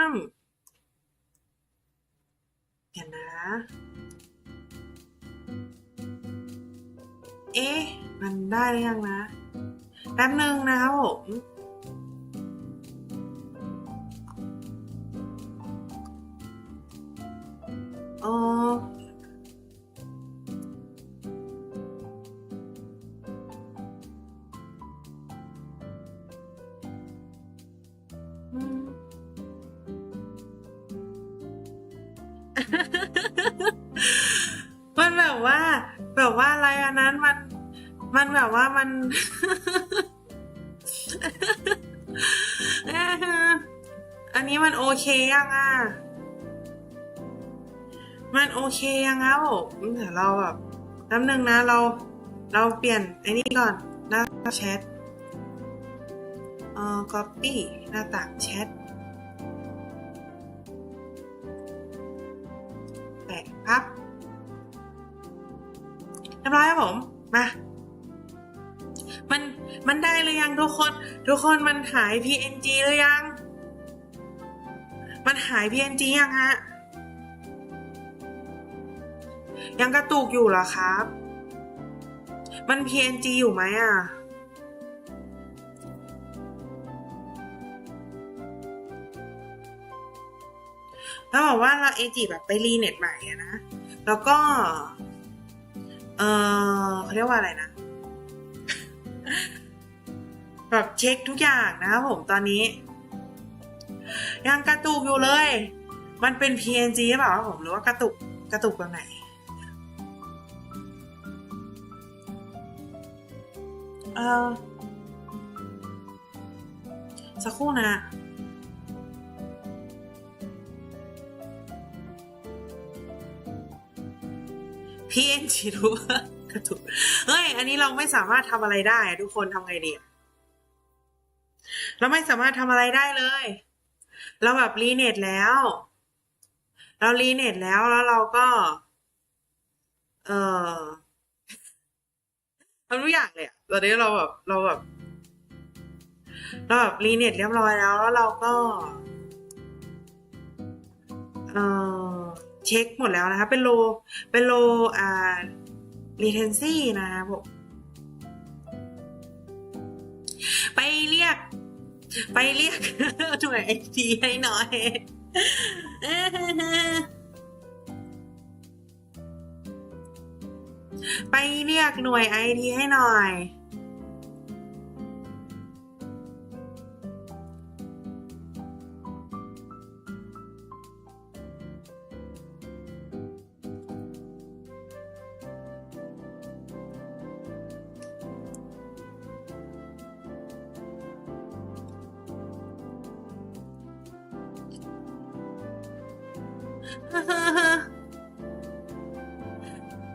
ฮึมเดี๋ยวนะ เอ๊ะ มันได้หรือยังนะ แป๊บหนึ่งนะครับผมเอออื มันแบบว่า แบบว่าอะไรอันนั้นมัน มันแบบว่ามันอันนี้มันโอเคยังอะ มันโอเคยังครับผมเดี๋ยวเราแบบแป๊บนึงนะเรา เราเปลี่ยนไอ้นี่ก่อนหน้าแชทเอ่อ copy หน้าต่างแชท ทุกคนมันหาย PNG หรือยัง มันหาย PNG ยังฮะ ยังกระตุกอยู่เหรอครับ มัน PNG อยู่ไหมอะแล้วบอกว่าเราเอจิแบบไปรีเน็ตใหม่อะนะ แล้วก็ เออเขาเรียกว่าอะไรนะ แบบเช็คทุกอย่างนะครับผมตอนนี้ ยังกระตุกอยู่เลย มันเป็น PNG หรือเปล่าผมหรือว่ากระตุกกระตุกแบบไหนเออสักครู่นะ PNG รู้กระตุกเฮ้ย อันนี้เราไม่สามารถทำอะไรได้ ทุกคนทำไงดีอะ เราไม่สามารถทำอะไรได้เลย เราแบบรีเน็ตแล้ว เรารีเน็ตแล้วแล้วเราก็ เออทำทุกอย่างเลยอะตอนนี้เราแบบเราแบบเราแบบรีเน็ตเรียบร้อยแล้วแล้วเราก็ เออเช็คหมดแล้วนะคะ เป็นโล เป็นโล อ่า retency นะครับผมไปเรียก ไปเรียกหน่วยไอทีให้หน่อยไปเรียกหน่วยไอทีให้หน่อย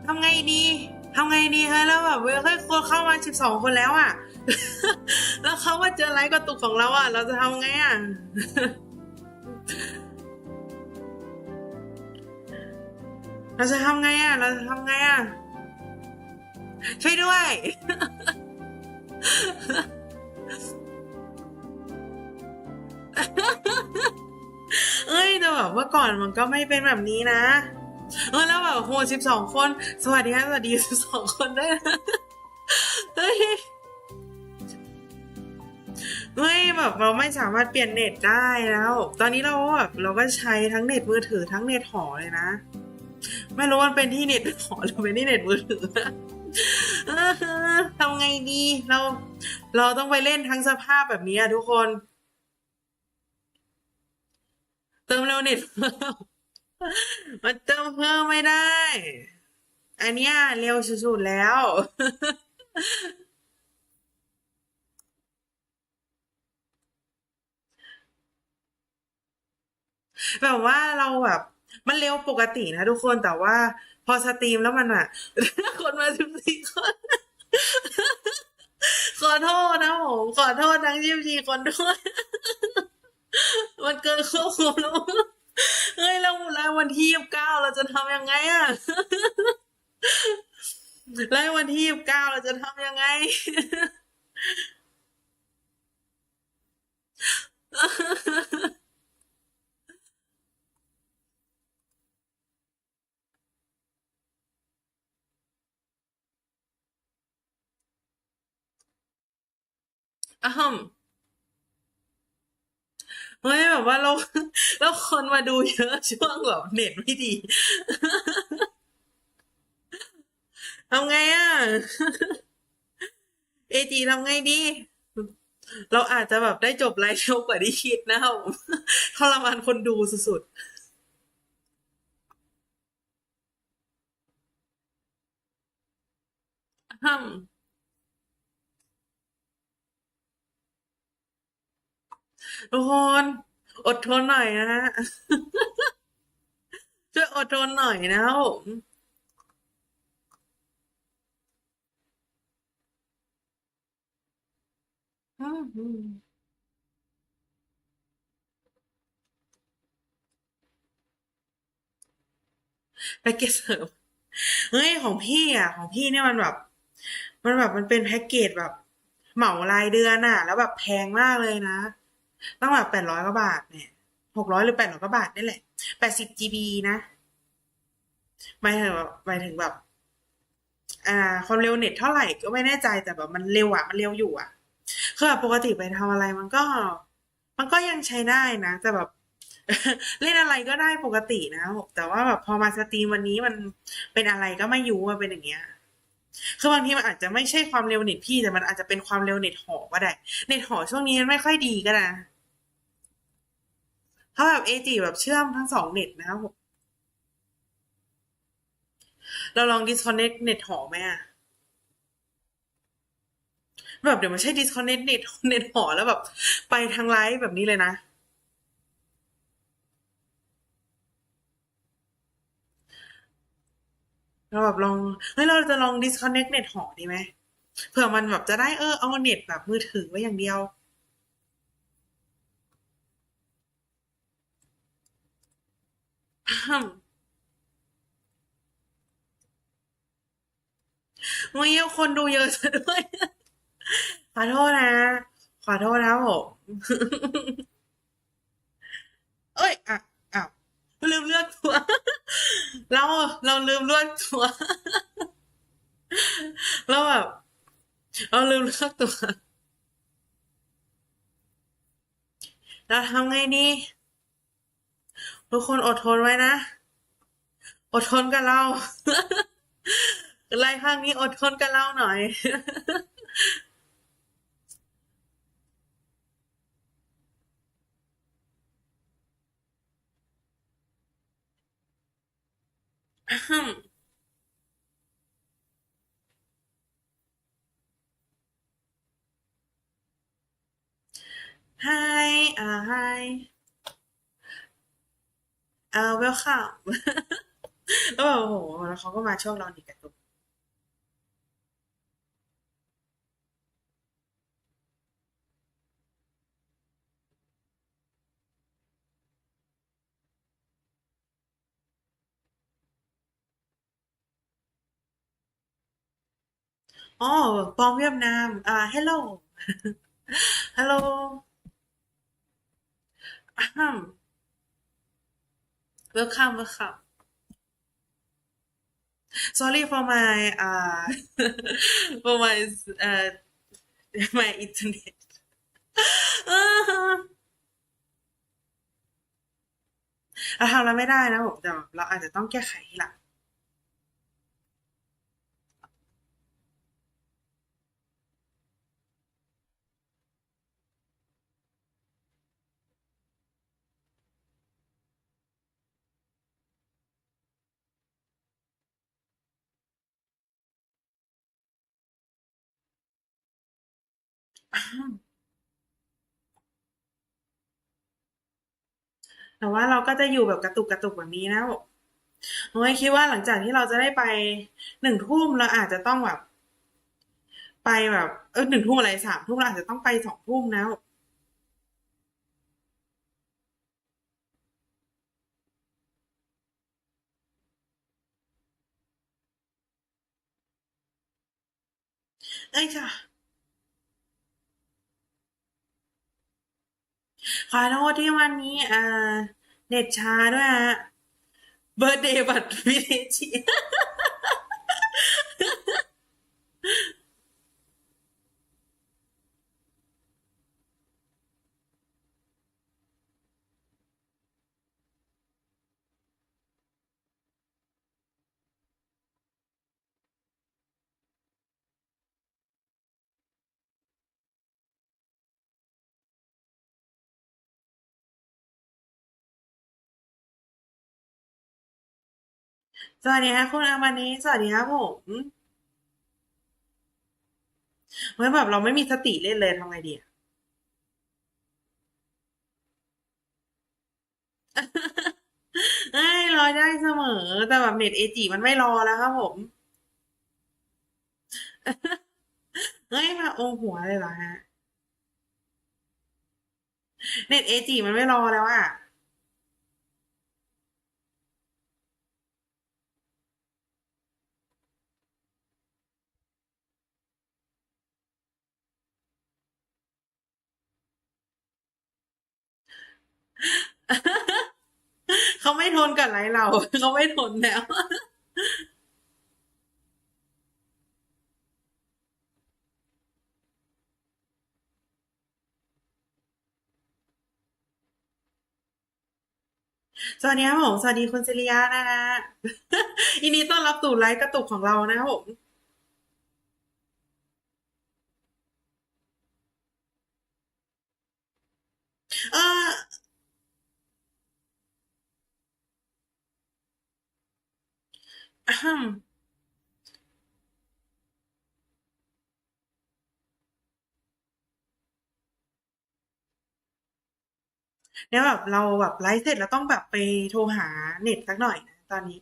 ทำไงดีทำไงดีเฮ้แล้วแบบเฮ้ยคนเข้ามาสิบสองคนแล้วอะ แล้วเขามาเจอไลฟ์กระตุกของเราอะ เราจะทำไงอะเราจะทำไงอะ เราจะทำไงอะ ช่วยด้วย ก่อนมันก็ไม่เป็นแบบนี้นะ เออแล้วแบบโหสิบสองคน สวัสดีครับสวัสดีสิบสองคนด้วยนะเฮ้ยเฮ้ยแบบเราไม่สามารถเปลี่ยนเน็ตได้แล้ว ตอนนี้เราแบบเราก็ใช้ทั้งเน็ตมือถือทั้งเน็ตหอเลยนะ ไม่รู้มันเป็นที่เน็ตหอหรือเป็นที่เน็ตมือถือเออทำไงดีเรา เราต้องไปเล่นทั้งสภาพแบบนี้อะทุกคน เติมเร็วเน็ตมันเติมเพิ่มไม่ได้ อันเนี้ยเร็วสุดๆแล้ว แบบว่าเราแบบ มันเร็วปกตินะทุกคนแต่ว่า พอสตรีมแล้วมันอะคนมาสิบสี่คนขอโทษนะผมขอโทษทั้งยี่สิบสี่คนด้วย มันเกินควบคุมแล้วเฮ้ยแล้วแล้ววันที่ยี่สิบเก้าเราจะทำยังไงอะแล้ววันที่ยี่สิบเก้าเราจะทำยังไงอะฮัม เฮ้ยแบบว่าเราแล้วคนมาดูเยอะช่วงแบบเน็ตไม่ดีทำไงอะเอจีทำไงดี เราอาจจะแบบได้จบไลฟ์เร็วกว่าที่คิดนะครับผมทรมานคนดูสุดๆอืม ทุกคนอดทนหน่อยนะฮะช่วยอดทนหน่อยนะครับผมอืมแพ็กเกจเสริมเฮ้ยของพี่อะ ของพี่เนี่ยมันแบบ มันแบบมันเป็นแพ็กเกจแบบ เหมารายเดือนอะ แล้วแบบแพงมากเลยนะ ตั้งแบบแปดร้อยกว่าบาทเนี่ยหกร้อยหรือแปดร้อยกว่าบาทนี่แหละแปดสิบจีบีนะหมายถึงหมายถึงแบบ อ่า ความเร็วเน็ตเท่าไหร่ก็ไม่แน่ใจแต่แบบมันเร็วอะมันเร็วอยู่อะคือแบบปกติไปทำอะไรมันก็ มันก็ยังใช้ได้นะแต่แบบเล่นอะไรก็ได้ปกตินะแต่ว่าแบบพอมาสตรีมวันนี้มันเป็นอะไรก็ไม่ยูอะเป็นอย่างเงี้ย คือบางทีมันอาจจะไม่ใช่ความเร็วเน็ตพี่แต่มันอาจจะเป็นความเร็วเน็ตหอก็ได้ เน็ตหอช่วงนี้มันไม่ค่อยดีก็นะ เพราแบบเอจีแบบเชื่อมทั้งสองเน็ตนะครับผมเราลอง disconnect เน็ตหอไหมอะแบบเดี๋ยวมันใช่ disconnect เน็ตเน็ตหอแล้วแบบ ไปทางไลฟ์แบบนี้เลยนะ เราแบบลองเฮ้ยเราจะลอง disconnect เน็ตหอดีไหมเผื่อมันแบบจะได้เออเอาเน็ตแบบมือถือไว้อย่างเดียว มวันนี้คนดูเยอะซะด้วย ขอโทษนะ ขอโทษนะผมเอ้ย อะอ้าวลืมเลือกตัว เราเราลืมเลือกตัว เราแบบเราลืมเลือกตัว เราทำไงดี ทุกคนอดทนไว้นะ อดทนกับเราไล่ข้างนี้อดทนกับเราหน่อยอืม Hi อ่า Hi อ่าแล้วแบบโอ้โหแล้วเขาก็มาช่วงเราหนีกระตุกอ๋อปองเวียดนาม อ่า hello hello อ่า welcome welcome sorry for my uh for my uh my internet เราทำแล้วไม่ได้นะผมแต่เราอาจจะต้องแก้ไขทีหลัง แต่ว่าเราก็จะอยู่แบบกระตุกกระตุกแบบนี้นะผมโอ้ยคิดว่าหลังจากที่เราจะได้ไปหนึ่งทุ่มเราอาจจะต้องแบบ ไปแบบเออหนึ่งทุ่มอะไรสามทุ่มเราอาจจะต้องไปสองทุ่มนะเอ้ย ขอโทษที่วันนี้อ่าเน็ตช้าด้วยฮะเบอร์เดย์บัตรวิเทชี สวัสดีค่ะคุณอามานีสวัสดีครับผมเมื่แบบเราไม่มีสติเล่นเลยทำไงดีอะเอ้ยรอได้เสมอ แต่แบบเน็ตเอจิมันไม่รอแล้วครับผมเฮ้ยมาโอหัวเลยเหรอฮะ เน็ตเอจิมันไม่รอแล้วอะ เขาไม่ทนกับไรเรา เขาไม่ทนแล้วสวัสดีครับผม สวัสดีคุณซิริยานะฮะยินดีต้อนรับสู่ไลฟ์กระตุกของเรานะครับผมเอออะฮึม เนี่ยแบบเราแบบไลฟ์เสร็จแล้วต้องแบบไปโทรหาเน็ตสักหน่อยนะตอนนี้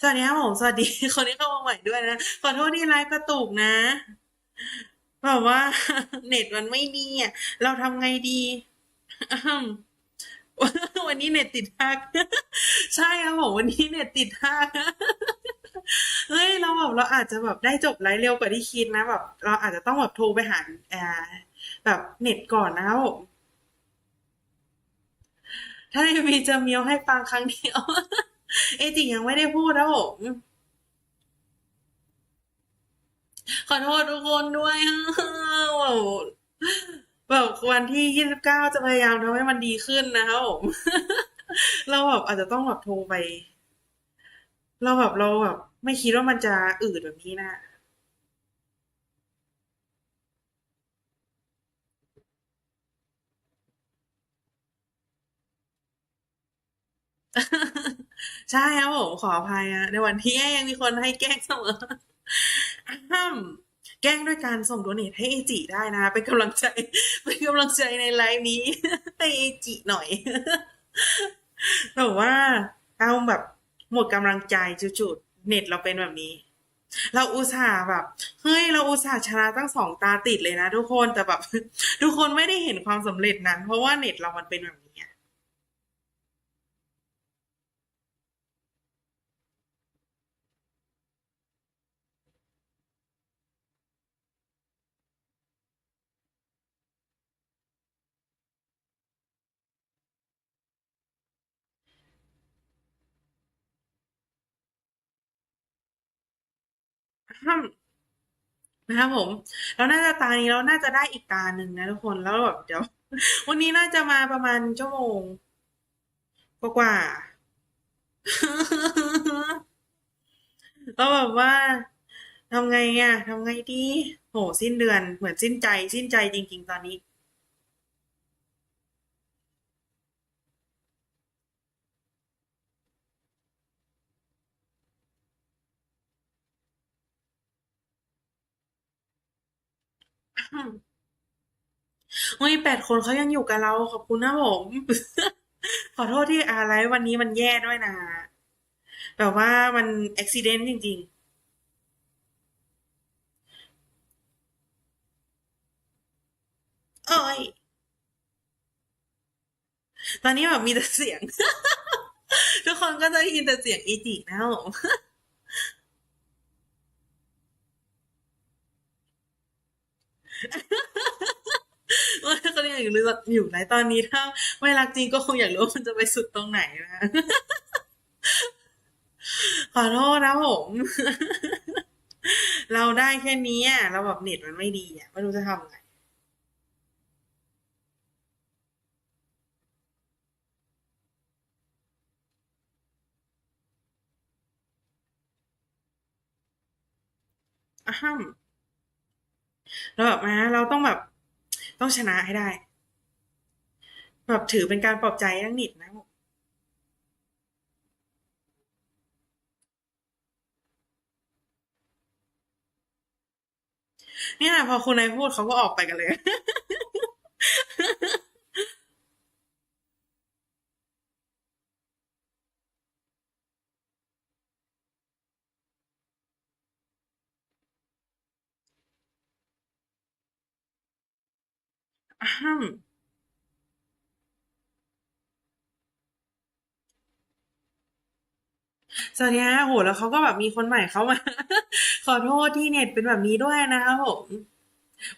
สวัสดีครับผมสวัสดี คนที่เข้ามาใหม่ด้วยนะ ขอโทษที่ไลฟ์กระตุกนะแบบว่า เน็ตมันไม่ดีอะเราทำไงดีอืม วันนี้เน็ตติดฮัก ใช่ครับผมวันนี้เน็ตติดฮักเฮ้ยเราแบบเราอาจจะแบบได้จบไลฟ์เร็วกว่าที่คิดนะแบบเราอาจจะต้องแบบโทรไปหาอ่าแบบเน็ตก่อนนะครับผมถ้าได้มีจะเมียวให้ฟังครั้งเดียว เอจิยังไม่ได้พูดนะผมขอโทษทุกคนด้วยแบบ แบบวันที่ยี่สิบเก้าจะพยายามทำให้มันดีขึ้นนะครับผม เราแบบอาจจะต้องแบบโทรไป เราแบบเราแบบไม่คิดว่ามันจะอืดแบบนี้นะใช่ครับผมขออภัยนะในวันที่แย่ยังมีคนให้แกล้งเสมอห้าม แกล้งด้วยการส่งโดเนทให้เอจิได้นะ เป็นกำลังใจ เป็นกำลังใจในไลฟ์นี้ให้เอจิหน่อย แต่ว่าเอาแบบหมดกำลังใจจุดๆเน็ตเราเป็นแบบนี้ เราอุตส่าห์แบบ เฮ้ย เราอุตส่าห์ชนะตั้งสองตาติดเลยนะทุกคนแต่แบบ ทุกคนไม่ได้เห็นความสำเร็จนั้น เพราะว่าเน็ตเรามันเป็นแบบ นะครับผมเราน่าจะตานี้เราน่าจะได้อีกตาหนึ่งนะทุกคนแล้วแบบเดี๋ยว วันนี้น่าจะมาประมาณชั่วโมงกว่าๆแล้วแบบว่าทำไงอะทำไงดี โห สิ้นเดือน เหมือนสิ้นใจ สิ้นใจจริง ๆ ตอนนี้ เฮ้ยแปดคนเขายังอยู่กับเราขอบคุณนะผม ขอโทษที่อะไรวันนี้มันแย่ด้วยนะแบบว่ามันอุบิเหตุจริง ๆเอ้ย ตอนนี้แบบมีแต่เสียง ทุกคนก็จะได้ยินแต่เสียงอีจินะผม ว่าเขาเรียกอยู่อยู่ไหนตอนนี้ถ้าไม่รักจริงก็คงอยากรู้ว่ามันจะไปสุดตรงไหนนะขอโทษนะผมเราได้แค่นี้อะเราแบบเน็ตมันไม่ดีอะไม่รู้จะทำไงอ้าว เราแบบมาเราต้องแบบต้องชนะให้ได้ แบบถือเป็นการปลอบใจนักหนิดนะเนี่ยพอคุณนายพูดเขาก็ออกไปกันเลย อ้าวสวัสดีฮะโหแล้วเขาก็แบบมีคนใหม่เข้ามา ขอโทษที่เน็ตเป็นแบบนี้ด้วยนะครับผม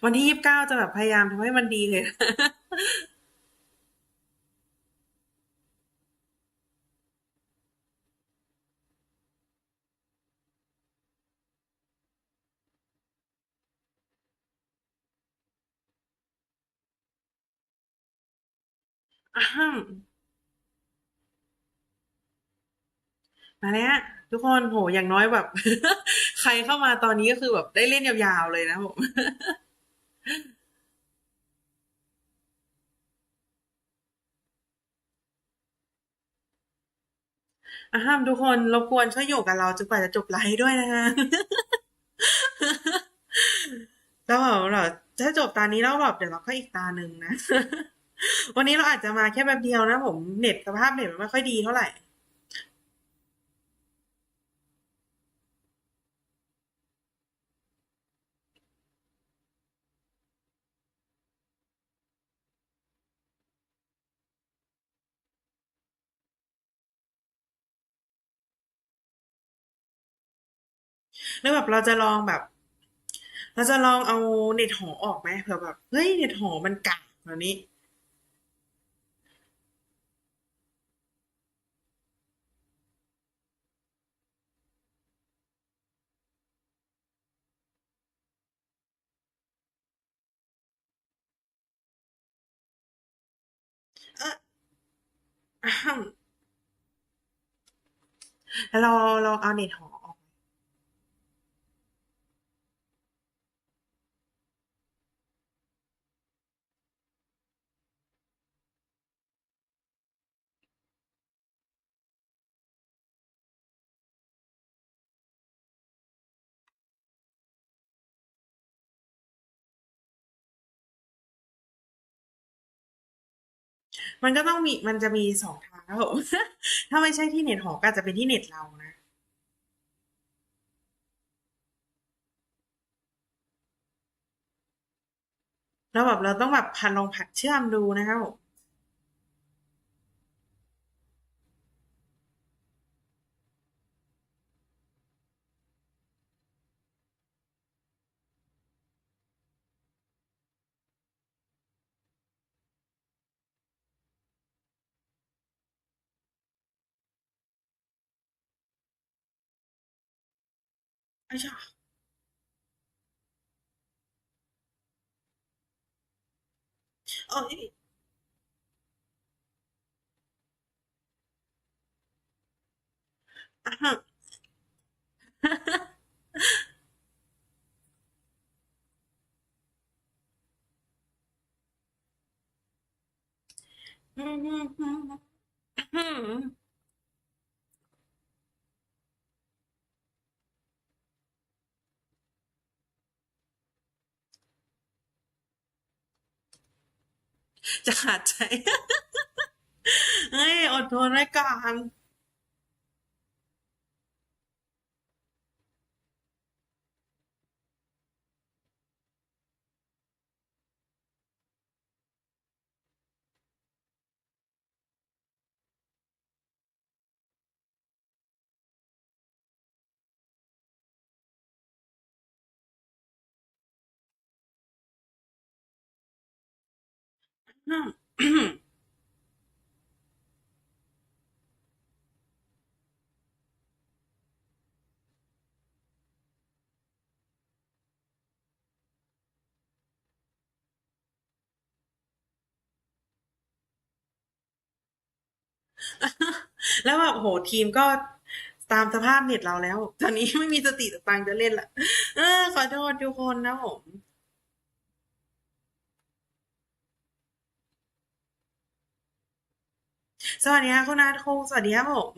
วันที่ยี่สิบเก้าจะแบบพยายามทำให้มันดีเลย อ้าวมาแล้วทุกคนโหอย่างน้อยแบบ ใครเข้ามาตอนนี้ก็คือแบบได้เล่นยาวๆเลยนะผมอะห้ามทุกคนรบกวนช่วยอยู่กับเราจนกว่าจะจบไลฟ์ด้วยนะคะแล้วแบบเราถ้าจบตานี้แล้วแบบเดี๋ยวเราก็อีกตาหนึ่งนะ วันนี้เราอาจจะมาแค่แบบเดียวนะผมเน็ตสภาพเน็ตมันไม่ค่อยดีเท่าไหร่แล้วแบบเราจะลองแบบ เราจะลองเอาเน็ตหอออกไหมเผื่อแบบเฮ้ยเน็ตหอมันกากแบบนี้ เอออะแล้วเราเราเอาเน็ตหอ มันก็ต้องมีมันจะมีสองทางครับผมถ้าไม่ใช่ที่เน็ตหอก็อาจจะเป็นที่เน็ตเรานะแล้วแบบเราต้องแบบพันลองผัดเชื่อมดูนะครับผม ไม่ใช่เอ้ยอะอืมอืมอืมอืม จะขาดใจเฮ้ยอดทนไว้ก่อน แล้วแบบโหทีมก็ตามสภาพเน็ตเราแล้ว ตอนนี้ไม่มีสติตังจะเล่นละเออขอโทษทุกคนนะผม สวัสดีค่ะคุณอาคุงสวัสดีครับผม